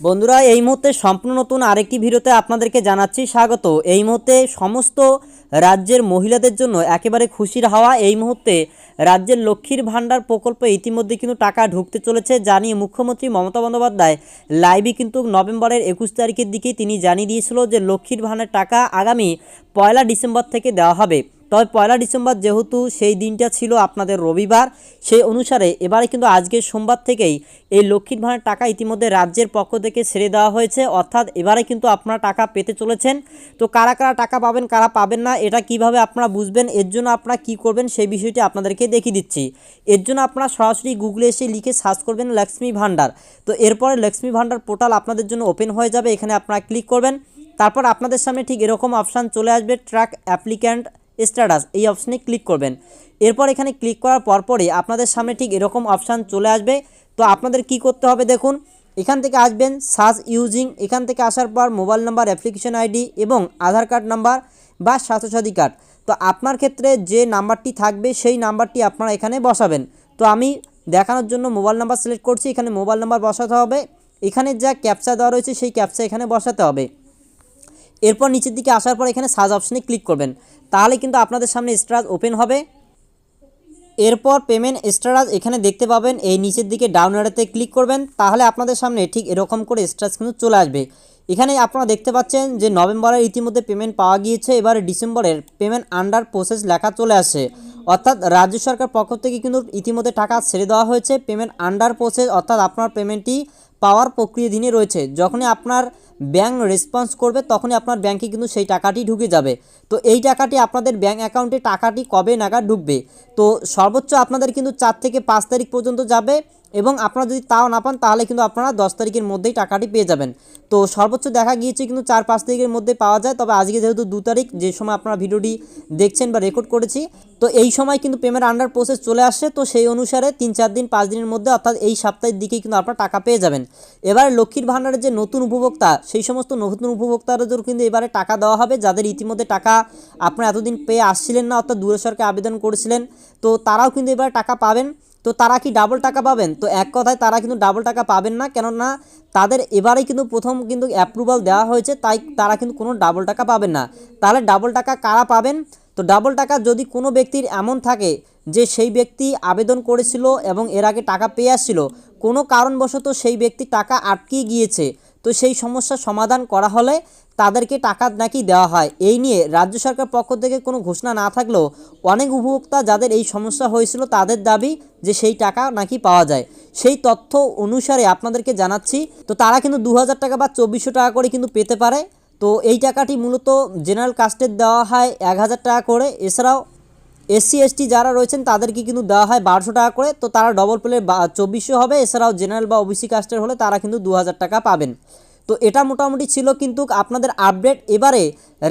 বন্ধুরা, এই মুহূর্তে সম্পূর্ণ নতুন আরেকটি ভিডিওতে আপনাদেরকে জানাচ্ছি স্বাগত। এই মুহূর্তে সমস্ত রাজ্যের মহিলাদের জন্য একেবারে খুশির হাওয়া। এই মুহূর্তে রাজ্যের লক্ষ্মীর ভাণ্ডার প্রকল্পে ইতিমধ্যে কিন্তু টাকা ঢুকতে চলেছে জানিয়ে মুখ্যমন্ত্রী মমতা বন্দ্যোপাধ্যায় লাইভে কিন্তু নভেম্বরের একুশ তারিখের দিকেই তিনি জানিয়ে দিয়েছিল যে লক্ষ্মীর ভাণ্ডার টাকা আগামী পয়লা ডিসেম্বর থেকে দেওয়া হবে। তবে পয়লা ডিসেম্বর যেহেতু সেই দিনটা ছিল আপনাদের রবিবার, সেই অনুসারে এবারে কিন্তু আজকে সোমবার থেকেই এই লক্ষ্মীর ভাণ্ডার টাকা ইতিমধ্যে রাজ্যের পক্ষ থেকে ছেড়ে দেওয়া হয়েছে। অর্থাৎ এবারে কিন্তু আপনারা টাকা পেতে চলেছেন। তো কারা কারা টাকা পাবেন, কারা পাবেন না, এটা কীভাবে আপনারা বুঝবেন, এর জন্য আপনারা কি করবেন সেই বিষয়টি আপনাদেরকে দেখিয়ে দিচ্ছি। এর জন্য আপনারা সরাসরি গুগলে এসে লিখে সার্চ করবেন লক্ষ্মী ভাণ্ডার। তো এরপরে লক্ষ্মী ভাণ্ডার পোর্টাল আপনাদের জন্য ওপেন হয়ে যাবে, এখানে আপনারা ক্লিক করবেন। তারপর আপনাদের সামনে ঠিক এরকম অপশান চলে আসবে ট্র্যাক অ্যাপ্লিক্যান্ট স্ট্যাটাস এই অপশানে ক্লিক করবেন। এরপর এখানে ক্লিক করার পরপরই আপনাদের সামনে ঠিক এরকম অপশান চলে আসবে। তো আপনাদের কি করতে হবে দেখুন, এখান থেকে আসবেন সার্চ ইউজিং এখান থেকে আসার পর মোবাইল নাম্বার অ্যাপ্লিকেশন আইডি এবং আধার কার্ড নাম্বার বা স্বাস্থ্যসাথী কার্ড তো আপনার ক্ষেত্রে যে নাম্বারটি থাকবে, সেই নাম্বারটি আপনারা এখানে বসাবেন। তো আমি দেখানোর জন্য মোবাইল নাম্বার সিলেক্ট করছি, এখানে মোবাইল নাম্বার বসাতে হবে। এখানে যা ক্যাপচা দেওয়া রয়েছে, সেই ক্যাপচা এখানে বসাতে হবে। এরপর নিচের দিকে আসার পর এখানে সার্চ অপশনে ক্লিক করবেন। তাহলে কিন্তু আপনাদের সামনে স্ট্রাজ ওপেন হবে। এরপর পেমেন্ট স্ট্যাটাস এখানে দেখতে পাবেন, এই নিচের দিকে ডাউন এরাতে ক্লিক করবেন। তাহলে আপনাদের সামনে ঠিক এরকম করে স্ট্যাটাস কিন্তু চলে আসবে। এখানে আপনারা দেখতে পাচ্ছেন যে নভেম্বরের ইতিমধ্যে পেমেন্ট পাওয়া গিয়েছে, এবারে ডিসেম্বরের পেমেন্ট আন্ডার প্রসেস লেখা চলে আসে। অর্থাৎ রাজ্য সরকার পক্ষ থেকে কিন্তু ইতিমধ্যে টাকা ছেড়ে দেওয়া হয়েছে, পেমেন্ট আন্ডার প্রসেস, অর্থাৎ আপনার পেমেন্টটি পাওয়ার প্রক্রিয়া দিনে রয়েছে। যখনই আপনার ব্যাংক রেসপন্স করবে, তখনই আপনার ব্যাংকে কিন্তু সেই টাকাটি ঢুকে যাবে। তো এই টাকাটি আপনাদের ব্যাংক অ্যাকাউন্টে টাকাটি কবে নাগাদ ঢুকবে? তো সর্বোচ্চ আপনাদের কিন্তু চার থেকে পাঁচ তারিখ পর্যন্ত যাবে এবং আপনারা যদি তাও না পান, তাহলে কিন্তু আপনারা দশ তারিখের মধ্যেই টাকাটি পেয়ে যাবেন। তো সর্বোচ্চ দেখা গিয়েছে কিন্তু চার পাঁচ তারিখের মধ্যে পাওয়া যায়, তবে আজকে যেহেতু দু তারিখ, যে সময় আপনারা ভিডিওটি দেখছেন বা রেকর্ড করেছি, তো এই সময় কিন্তু পেমেন্ট আন্ডার প্রসেস চলে আসছে। তো সেই অনুসারে তিন চার দিন, পাঁচ দিনের মধ্যে অর্থাৎ এই সপ্তাহের দিকেই কিন্তু আপনারা টাকা পেয়ে যাবেন। এবারে লক্ষ্মীর ভাণ্ডারের যে নতুন উপভোক্তা, সেই সমস্ত নতুন উপভোক্তাদের কিন্তু এবারে টাকা দেওয়া হবে, যাদের ইতিমধ্যে টাকা আপনারা এতদিন পেয়ে আসছিলেন না, অর্থাৎ দূরে আবেদন করেছিলেন, তো তারাও কিন্তু এবারে টাকা পাবেন। তো তারা কি ডাবল টাকা পাবেন? তো এক কথায় তারা কিন্তু ডাবল টাকা পাবেন না, কেননা তাদের এবারেই কিন্তু প্রথম কিন্তু অ্যাপ্রুভাল দেওয়া হয়েছে, তাই তারা কিন্তু কোনো ডাবল টাকা পাবেন না। তাহলে ডাবল টাকা কারা পাবেন? তো ডাবল টাকা যদি কোনো ব্যক্তির এমন থাকে যে সেই ব্যক্তি আবেদন করেছিল এবং এর আগে টাকা পেয়ে আসছিল, কোনো কারণবশত সেই ব্যক্তি টাকা আটকে গিয়েছে, তো সেই সমস্যার সমাধান করা হলে তাদেরকে টাকা নাকি দেওয়া হয়। এই নিয়ে রাজ্য সরকার পক্ষ থেকে কোনো ঘোষণা না থাকলেও অনেক উপভোক্তা যাদের এই সমস্যা হয়েছিল তাদের দাবি যে সেই টাকা নাকি পাওয়া যায়। সেই তথ্য অনুসারে আপনাদেরকে জানাচ্ছি, তো তারা কিন্তু দু হাজার টাকা বা চব্বিশশো টাকা করে কিন্তু পেতে পারে। তো এই টাকাটি মূলত জেনারেল কাস্টের দেওয়া হয় এক হাজার টাকা করে। এছাড়াও এসসি, এসটি যারা রয়েছেন তাদেরকে কিন্তু দেওয়া হয় বারোশো টাকা করে। তো তারা ডবল প্লেট চব্বিশশো হবে। এছাড়াও জেনারেল বা ওবিসি কাস্টের হলে তারা কিন্তু দু হাজার টাকা পাবেন। তো এটা মোটামুটি ছিল কিন্তু আপনাদের আপডেট। এবারে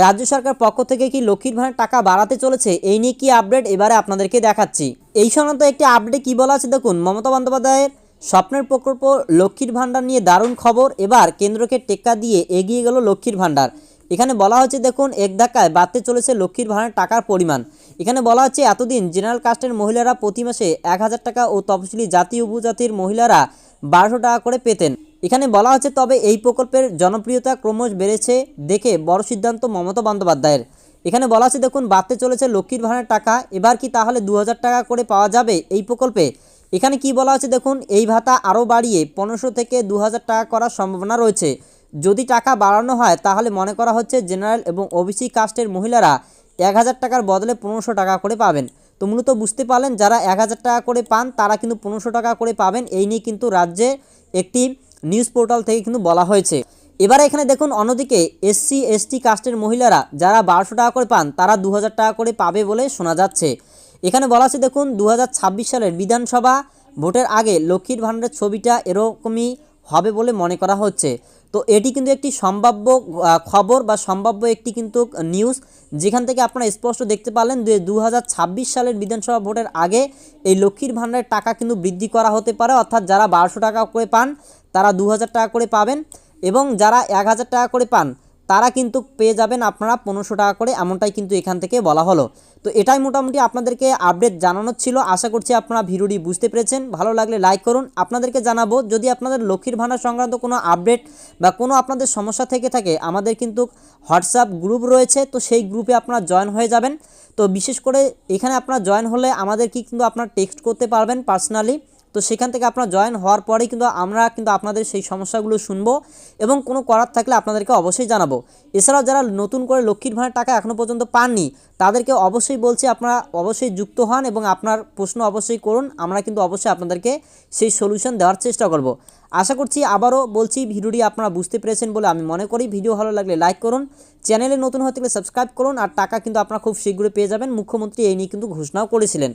রাজ্য সরকার পক্ষ থেকে কি লক্ষ্মীর ভাণ্ডার টাকা বাড়াতে চলেছে? এই নিয়ে কি আপডেট? এবারে আপনাদেরকে দেখাচ্ছি। এই সংক্রান্ত একটি আপডেটে কি বলা আছে? দেখুন, মমতা বন্দ্যোপাধ্যায়ের স্বপ্নের প্রকল্প লক্ষ্মীর ভাণ্ডার নিয়ে দারুণ খবর। এবার কেন্দ্রকে টেক্কা দিয়ে এগিয়ে গেল লক্ষ্মীর ভাণ্ডার। এখানে বলা হচ্ছে, দেখুন, এক ধাক্কায় বাড়তে চলেছে লক্ষ্মীর ভাণ্ডার টাকার পরিমাণ। এখানে বলা হচ্ছে, এতদিন জেনারেল কাস্টের মহিলারা প্রতি মাসে এক হাজার টাকা ও তফসিলি জাতি উপজাতির মহিলারা বারোশো টাকা করে পেতেন। এখানে বলা হচ্ছে, তবে এই প্রকল্পের জনপ্রিয়তা ক্রমশ বেড়েছে দেখে বড় সিদ্ধান্ত মমতা বন্দ্যোপাধ্যায়ের। এখানে বলা আছে দেখুন, বাড়তে চলেছে লক্ষ্মীর ভাণ্ডার টাকা। এবার কি তাহলে দু হাজার টাকা করে পাওয়া যাবে এই প্রকল্পে? এখানে কি বলা হচ্ছে দেখুন, এই ভাতা আরও বাড়িয়ে পনেরোশো থেকে দু হাজার টাকা করার সম্ভাবনা রয়েছে। যদি টাকা বাড়ানো হয়, তাহলে মনে করা হচ্ছে জেনারেল এবং ওবিসি কাস্টের মহিলারা এক হাজার টাকার বদলে পনেরোশো টাকা করে পাবেন। তো মূলত বুঝতে পারলেন, যারা এক হাজার টাকা করে পান, তারা কিন্তু পনেরোশো টাকা করে পাবেন। এই নিয়ে কিন্তু রাজ্যে একটি নিউজ পোর্টাল থেকে কিন্তু বলা হয়েছে। এবারে এখানে দেখুন, অন্যদিকে এসসি, এসটি কাস্টের মহিলারা, যারা বারোশো টাকা করে পান, তারা দু হাজার টাকা করে পাবে বলে শোনা যাচ্ছে। এখানে বলা আছে, দেখুন দু হাজার ছাব্বিশ সালের বিধানসভা ভোটের আগে লক্ষ্মীর ভাণ্ডারের ছবিটা এরকমই হবে বলে মনে করা হচ্ছে। তো এটি কিন্তু একটি সম্ভাব্য খবর বা সম্ভাব্য একটি কিন্তু নিউজ, যেখান থেকে আপনারা স্পষ্ট দেখতে পারলেন যে দু হাজার ছাব্বিশ সালের বিধানসভা ভোটের আগে এই লক্ষ্মীর ভাণ্ডারের টাকা কিন্তু বৃদ্ধি করা হতে পারে। অর্থাৎ যারা বারোশো টাকা করে পান, তারা দু হাজার টাকা করে পাবেন এবং যারা এক হাজার টাকা করে পান তারা কিন্তু পেয়ে যাবেন আপনারা পনেরোশো টাকা করে, এমনটাই কিন্তু এখান থেকে বলা হলো। তো এটাই মোটামুটি আপনাদেরকে আপডেট জানানোর ছিল। আশা করছি আপনারা ভিডিওটি বুঝতে পেরেছেন। ভালো লাগলে লাইক করুন। আপনাদেরকে জানাব, যদি আপনাদের লক্ষ্মীর ভাণ্ডার সংক্রান্ত কোনো আপডেট বা কোনো আপনাদের সমস্যা থেকে থাকে, আমাদের কিন্তু হোয়াটসঅ্যাপ গ্রুপ রয়েছে। তো সেই গ্রুপে আপনারা জয়েন হয়ে যাবেন। তো বিশেষ করে এখানে আপনারা জয়েন হলে আমাদের কি কিন্তু আপনারা টেক্সট করতে পারবেন পার্সোনালি তো সেখান থেকে আপনারা জয়েন হওয়ার পরেই কিন্তু আমরা কিন্তু আপনাদের সেই সমস্যাগুলো শুনব এবং কোনো করার থাকলে আপনাদেরকে অবশ্যই জানাব। এছাড়াও যারা নতুন করে লক্ষ্মীর ভাণ্ডার টাকা এখনও পর্যন্ত পাননি, তাদেরকে অবশ্যই বলছি আপনারা অবশ্যই যুক্ত হন এবং আপনার প্রশ্ন অবশ্যই করুন, আমরা কিন্তু অবশ্যই আপনাদেরকে সেই সলিউশন দেওয়ার চেষ্টা করব। আশা করছি আবারও বলছি, ভিডিওটি আপনারা বুঝতে পেরেছেন বলে আমি মনে করি। ভিডিও ভালো লাগলে লাইক করুন চ্যানেলে নতুন হতে গেলে সাবস্ক্রাইব করুন, আর টাকা কিন্তু আপনারা খুব শীঘ্রই পেয়ে যাবেন। মুখ্যমন্ত্রী এই নিয়ে কিন্তু ঘোষণাও করেছিলেন।